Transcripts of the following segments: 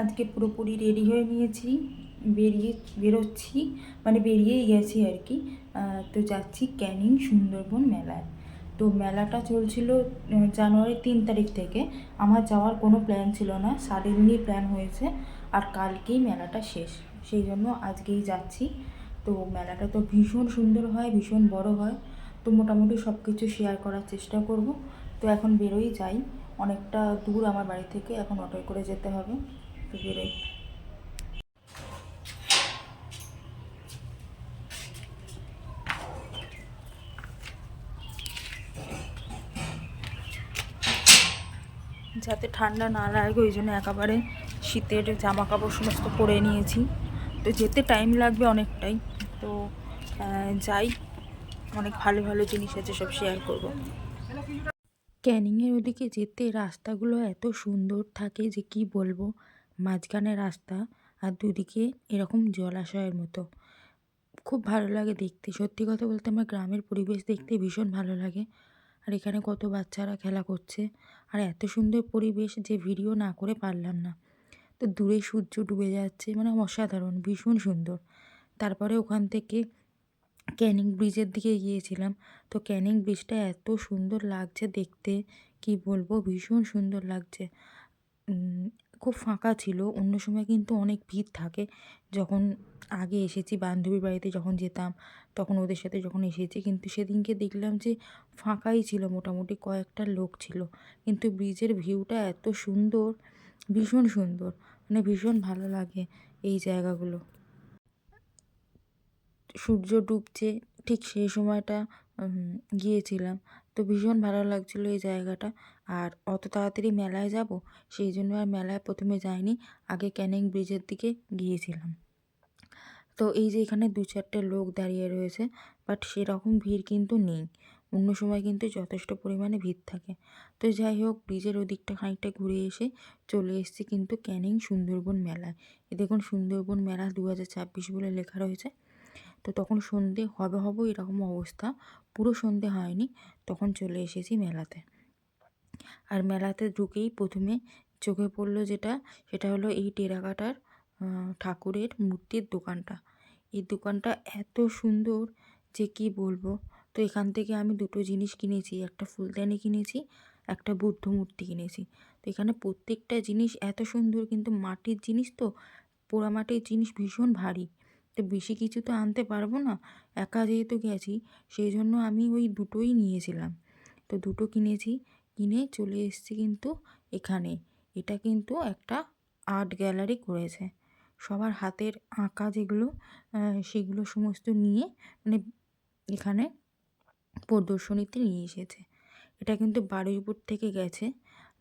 আজকে পুরোপুরি রেডি হয়ে নিয়েছি। বেরিয়ে, বেরোচ্ছি মানে বেরিয়েই গেছি আর কি। তো যাচ্ছি ক্যানিং সুন্দরবন মেলায়। তো মেলাটা চলছিল জানুয়ারি তিন তারিখ থেকে। আমার যাওয়ার কোনো প্ল্যান ছিল না সাডেনলি প্ল্যান হয়েছে, আর কালকেই মেলাটা শেষ। সেই জন্য আজকেই যাচ্ছি। তো মেলাটা তো ভীষণ সুন্দর হয়, ভীষণ বড় হয়। তো মোটামুটি সব কিছু শেয়ার করার চেষ্টা করব। তো এখন বেরোই যাই। অনেকটা দূর আমার বাড়ি থেকে এখন অটোয় করে যেতে হবে। বেরোই। যাতে ঠান্ডা না লাগে, ওই জন্য একেবারে শীতের জামা কাপড় সমস্ত পরে নিয়েছি। তো যেতে টাইম লাগবে অনেকটাই। তো যাই, অনেক ভালো ভালো জিনিস আছে, সব শেয়ার করব। ক্যানিংয়ের ওদিকে যেতে রাস্তাগুলো এত সুন্দর থাকে যে কি বলব? মাঝখানে রাস্তা আর দুদিকে এরকম জলাশয়ের মতো। খুব ভালো লাগে দেখতে। সত্যি কথা বলতে আমার গ্রামের পরিবেশ দেখতে ভীষণ ভালো লাগে। আর এখানে কত বাচ্চারা খেলা করছে। আর এত সুন্দর পরিবেশ যে ভিডিও না করে পারলাম না। তো দূরে সূর্য ডুবে যাচ্ছে মানে অসাধারণ, ভীষণ সুন্দর। তারপরে ওখান থেকে ক্যানিং ব্রিজের দিকে গিয়েছিলাম। তো ক্যানিং ব্রিজটা এত সুন্দর লাগছে দেখতে। কি বলব? ভীষণ সুন্দর লাগছে। খুব ফাঁকা ছিল। অন্য সময় কিন্তু অনেক ভিড় থাকে। যখন আগে এসেছি বান্ধবীর বাড়িতে যখন যেতাম, তখন ওদের সাথে যখন এসেছি, কিন্তু সেদিনকে দেখলাম যে ফাঁকাই ছিল মোটামুটি কয়েকটা লোক ছিল। কিন্তু ব্রিজের ভিউটা এত সুন্দর, ভীষণ সুন্দর মানে ভীষণ ভালো লাগে এই জায়গাগুলো। সূর্য ডুবছে, ঠিক সেই সময়টা গিয়েছিলাম। তো ভীষণ ভালো লাগছিল এই জায়গাটা। আর অত তাড়াতাড়ি মেলায় যাব, সেই জন্য আর মেলায় প্রথমে যাইনি, আগে ক্যানিং ব্রিজের দিকে গিয়েছিলাম। তো এই যে এখানে দু চারটে লোক দাঁড়িয়ে রয়েছে, বাট সেরকম ভিড় কিন্তু নেই। অন্য সময় কিন্তু যথেষ্ট পরিমাণে ভিড় থাকে। তো যাই হোক, ব্রিজের ওদিকটা খানিকটা ঘুরে এসে চলে এসেছি কিন্তু ক্যানিং সুন্দরবন মেলায়। এ দেখুন, সুন্দরবন মেলা দু হাজার ছাব্বিশ বলে লেখা রয়েছে। তো তখন সন্ধে হবে হবে এরকম অবস্থা। পুরো সন্ধে হয়নি, তখন চলে এসেছি মেলাতে। আর মেলাতে ঢুকেই প্রথমে চোখে পড়ল যেটা, সেটা হলো এই টেরাকাটার ঠাকুরের মূর্তির দোকানটা। এই দোকানটা এত সুন্দর যে কি বলব? তো এখান থেকে আমি দুটো জিনিস কিনেছি, একটা ফুলদানি কিনেছি, একটা বুদ্ধ মূর্তি কিনেছি। তো এখানে প্রত্যেকটা জিনিস এত সুন্দর, কিন্তু মাটির জিনিস তো, পোড়ামাটির জিনিস ভীষণ ভারী। তো বেশি কিছু তো আনতে পারব না, একা যেহেতু গেছি সেই জন্য আমি ওই দুটোই নিয়েছিলাম। তো দুটো কিনেছি, কিনে চলে এসেছি কিন্তু এখানে। এটা কিন্তু একটা আর্ট গ্যালারি করেছে। সবার হাতের আঁকা যেগুলো সেগুলো সমস্ত নিয়ে মানে এখানে প্রদর্শনীতে নিয়ে এসেছে। এটা কিন্তু বারুইপুর থেকে গেছে,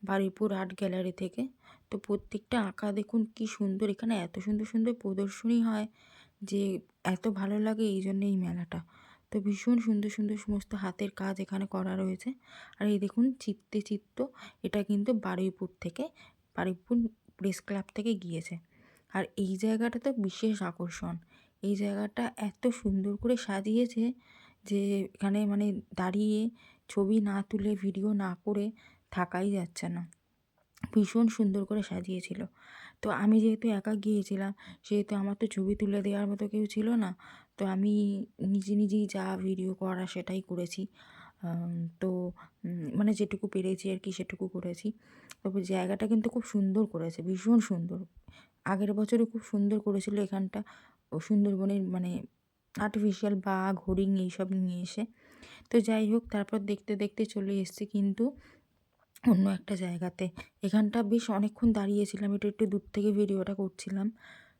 বারুইপুর আর্ট গ্যালারি থেকে। তো প্রত্যেকটা আঁকা দেখুন কি সুন্দর, এখানে এত সুন্দর সুন্দর প্রদর্শনী হয়। যে এত ভালো লাগে এই জন্য এই মেলাটা। তো ভীষণ সুন্দর সুন্দর সমস্ত হাতের কাজ এখানে করা রয়েছে। আর এই দেখুন চিত্তে চিত্ত, এটা কিন্তু বারুইপুর থেকে, বারুইপুর প্রেস ক্লাব থেকে গিয়েছে। আর এই জায়গাটা তো বিশেষ আকর্ষণ। এই জায়গাটা এত সুন্দর করে সাজিয়েছে যে এখানে মানে দাঁড়িয়ে ছবি না তুলে, ভিডিও না করে থাকাই যাচ্ছে না। ভীষণ সুন্দর করে সাজিয়েছিল। তো আমি যেহেতু একা গিয়েছিলাম, সেহেতু আমার তো ছবি তুলে দেওয়ার মতো কেউ ছিল না, তো আমি নিজে নিজেই যা ভিডিও করা সেটাই করেছি। তো মানে যেটুকু পেরেছি আর কি সেটুকু করেছি। তবে জায়গাটা কিন্তু খুব সুন্দর করেছে, ভীষণ সুন্দর। আগের বছরও খুব সুন্দর করেছিল এখানটা, ও সুন্দরবনের মানে আর্টিফিশিয়াল বাঘ, হরিণ এইসব নিয়ে এসে। তো যাই হোক, তারপর দেখতে দেখতে চলে এসেছি কিন্তু অন্য একটা জায়গাতে। এখানটা বেশ অনেকক্ষণ দাঁড়িয়েছিলাম এটা একটু দূর থেকে ভিডিওটা করছিলাম।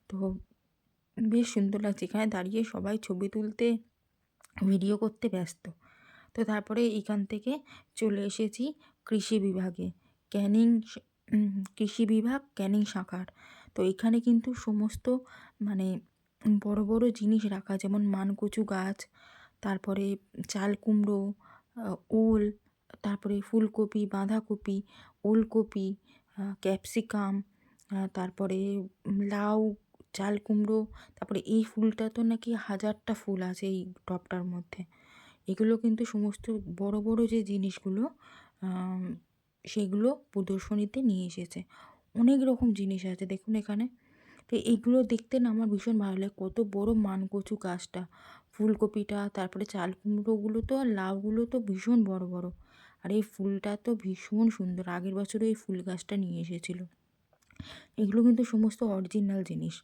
তো বেশ সুন্দর লাগছে, এখানে দাঁড়িয়ে সবাই ছবি তুলতে, ভিডিও করতে ব্যস্ত। তো তারপরে এখান থেকে চলে এসেছি কৃষি বিভাগে, ক্যানিং কৃষি বিভাগ, ক্যানিং শাখার। তো এখানে কিন্তু সমস্ত মানে বড় বড় জিনিস রাখা, যেমন মানকচু গাছ, তারপরে চাল কুমড়ো ওল তারপরে ফুলকপি, বাঁধাকপি, ওলকপি ক্যাপসিকাম তারপরে লাউ, চাল কুমড়ো, তারপরে এই ফুলটা তো নাকি হাজারটা ফুল আছে এই টবটার মধ্যে। এগুলো কিন্তু সমস্ত বড় বড় যে জিনিসগুলো সেগুলো প্রদর্শনীতে নিয়ে এসেছে। অনেক রকম জিনিস আছে, দেখুন এখানে। তো এইগুলো দেখতে না আমার ভীষণ ভালো লাগে, কত বড় মানকচু গাছটা। ফুলকপিটা, তারপরে চাল কুমড়োগুলো তো আর লাউগুলো তো ভীষণ বড় বড়। আর এই ফুলটা তো ভীষণ সুন্দর। আগের বছরও এই ফুল গাছটা নিয়ে এসেছিল। এগুলো কিন্তু সমস্ত অরিজিনাল জিনিস।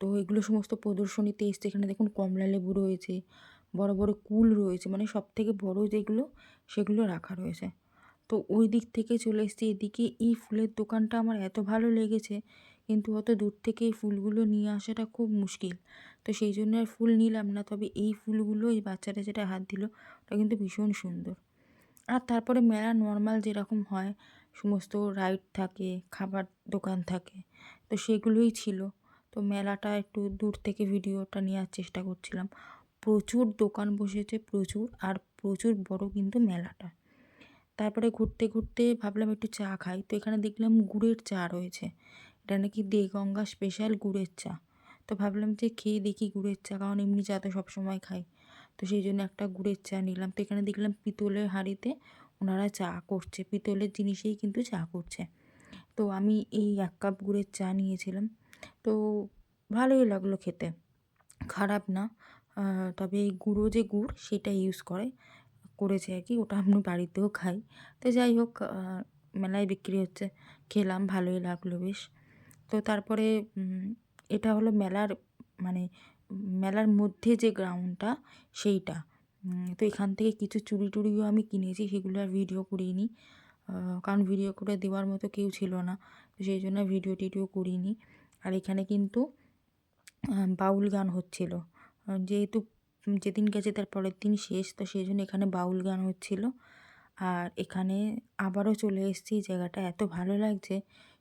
তো এগুলো সমস্ত প্রদর্শনীতে এসছে। এখানে দেখুন কমলা লেবু রয়েছে, বড় বড় কুল রয়েছে মানে সব থেকে বড় যেগুলো, সেগুলো রাখা রয়েছে। তো ওই দিক থেকে চলে এসেছি। এদিকে এই ফুলের দোকানটা আমার এত ভালো লেগেছে, কিন্তু অত দূর থেকে এই ফুলগুলো নিয়ে আসাটা খুব মুশকিল। তো সেই জন্য আর ফুল নিলাম না, তবে এই ফুলগুলো এই বাচ্চাটা যেটা হাত দিল, ওটা কিন্তু ভীষণ সুন্দর। আর তারপরে মেলা নর্মাল যেরকম হয়, সমস্ত রাইড থাকে, খাবার দোকান থাকে, তো সেগুলোই ছিল। তো মেলাটা একটু দূর থেকে ভিডিওটা নেওয়ার চেষ্টা করছিলাম। প্রচুর দোকান বসেছে, প্রচুর, আর প্রচুর বড় কিন্তু মেলাটা। তারপরে ঘুরতে ঘুরতে ভাবলাম একটু চা খাই, তো এখানে দেখলাম গুড়ের চা রয়েছে। এটা নাকি দেগঙ্গা স্পেশাল গুড়ের চা। তো ভাবলাম যে খেয়ে দেখি গুড়ের চা, কারণ এমনি চা তো সবসময় খাই। তো সেই জন্য একটা গুড়ের চা নিলাম। তো এখানে দেখলাম পিতলের হাঁড়িতে ওনারা চা করছে। পিতলের জিনিসেই কিন্তু চা করছে। তো আমি এই এক কাপ গুড়ের চা নিয়েছিলাম। তো ভালোই লাগল খেতে। খারাপ না। তবে এই গুঁড়ো যে গুড় সেটা ইউজ করে, করেছে আর কি। ওটা আমি বাড়িতেও খাই। তো যাই হোক মেলায় বিক্রি হচ্ছে। খেলাম, ভালোই লাগল বেশ। তো তারপরে এটা হলো মেলার মানে মেলার মধ্যে যে গ্রাউন্ডটা সেইটা। তো এখান থেকে কিছু চুড়ি টুড়িও আমি কিনেছি, সেগুলো আর ভিডিও করিনি। কারণ ভিডিও করে দেওয়ার মতো কেউ ছিল না, তো সেই জন্য ভিডিও টিডিও করিনি। আর এখানে কিন্তু বাউল গান হচ্ছিল। যেহেতু যেদিন গেছে তার পরের দিন শেষ, তো সেই জন্য এখানে বাউল গান হচ্ছিল। আর এখানে আবারও চলে এসেছি জায়গাটা এত ভালো লাগছে,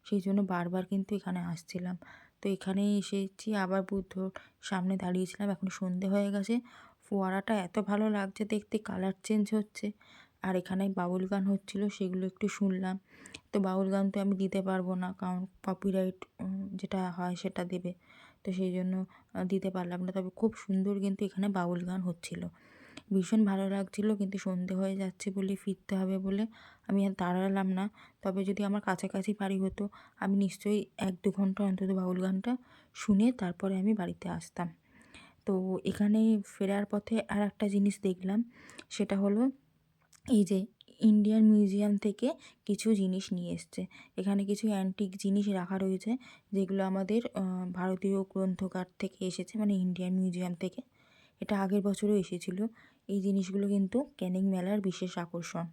সেই জন্য বারবার কিন্তু এখানে আসছিলাম। তো এখানে এসেছি। আবার বুদ্ধর সামনে দাঁড়িয়েছিলাম, এখন সন্ধে হয়ে গেছে। ফোয়ারাটা এত ভালো লাগছে দেখতে, কালার চেঞ্জ হচ্ছে। আর এখানে বাউল গান হচ্ছিল, সেগুলো একটু শুনলাম। তো বাউল গান তো আমি দিতে পারব না, কারণ কপিরাইট যেটা হয় সেটা দেবে। তো সেই জন্য দিতে পারলাম না। তবে খুব সুন্দর কিন্তু এখানে বাউল গান হচ্ছিল। ভীষণ ভালো লাগছিল, কিন্তু সন্ধে হয়ে যাচ্ছে বলে ফিরতে হবে বলে আমি আর দাঁড়ালাম না। তবে যদি আমার কাছাকাছি বাড়ি হতো, আমি নিশ্চয়ই এক দু ঘণ্টা অন্তত বাউল গানটা শুনে তারপরে আমি বাড়িতে আসতাম। তো এখানে ফেরার পথে আর একটা জিনিস দেখলাম, সেটা হলো এই যে ইন্ডিয়ান মিউজিয়াম থেকে কিছু জিনিস নিয়ে এসছে। এখানে কিছু অ্যান্টিক জিনিস রাখা রয়েছে, যেগুলো আমাদের ভারতীয় গ্রন্থকার থেকে এসেছে মানে ইন্ডিয়ান মিউজিয়াম থেকে। এটা আগের বছরও এসেছিল। এই জিনিসগুলো কিন্তু ক্যানিং মেলার বিশেষ আকর্ষণ।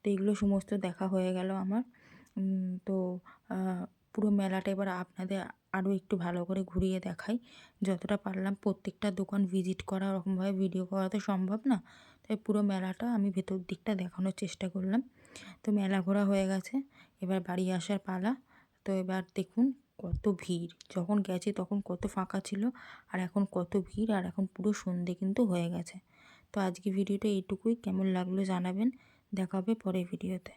তো এগুলো সমস্ত দেখা হয়ে গেল আমার। তো পুরো মেলাটা এবার আপনাদের আরও একটু ভালো করে ঘুরিয়ে দেখাই। যতটা পারলাম প্রত্যেকটা দোকান ভিজিট করা, ওরকমভাবে ভিডিও করা তো সম্ভব না। তাই পুরো মেলাটা আমি ভেতর দিকটা দেখানোর চেষ্টা করলাম। তো মেলা ঘোরা হয়ে গেছে, এবার বাড়ি আসার পালা। তো এবার দেখুন কত ভিড়। যখন গেছি তখন কত ফাঁকা ছিল, আর এখন কত ভিড়, আর এখন পুরো সন্ধে কিন্তু হয়ে গেছে। তো আজকে ভিডিওটা এইটুকুই। কেমন লাগল জানাবেন। দেখা হবে পরের ভিডিওতে।